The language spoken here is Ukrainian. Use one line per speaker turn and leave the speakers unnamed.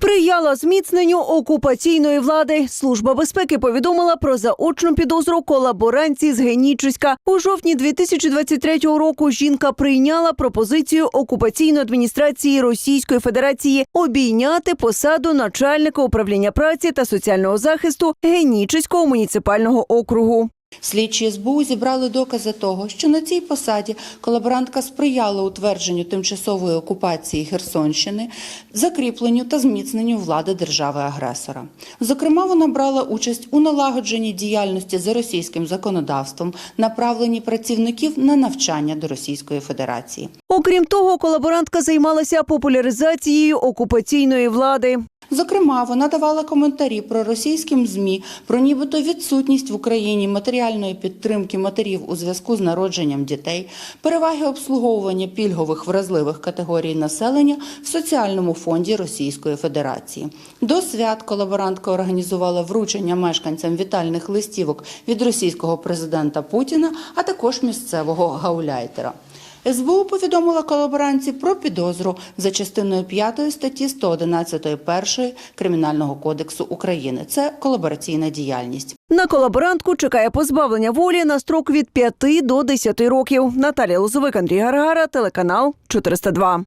Сприяла зміцненню окупаційної влади. Служба безпеки повідомила про заочну підозру колаборанції з Генічеська. У жовтні 2023 року жінка прийняла пропозицію окупаційної адміністрації Російської Федерації обійняти посаду начальника управління праці та соціального захисту Генічеського муніципального округу.
Слідчі СБУ зібрали докази того, що на цій посаді колаборантка сприяла утвердженню тимчасової окупації Херсонщини, закріпленню та зміцненню влади держави-агресора. Зокрема, вона брала участь у налагодженні діяльності за російським законодавством, направленні працівників на навчання до Російської Федерації.
Окрім того, колаборантка займалася популяризацією окупаційної влади.
Зокрема, вона давала коментарі про російським змі про нібито відсутність в Україні матеріальної підтримки матерів у зв'язку з народженням дітей, переваги обслуговування пільгових вразливих категорій населення в соціальному фонді Російської Федерації. До свят колаборантка організувала вручення мешканцям вітальних листівок від російського президента Путіна, а також місцевого гауляйтера. СБУ повідомила колаборанці про підозру за частиною 5 статті 111 1 Кримінального кодексу України. Це колабораційна діяльність.
На колаборантку чекає позбавлення волі на строк від 5 до 10 років. Наталія Лозовик, Андрій Гаргара, телеканал 402.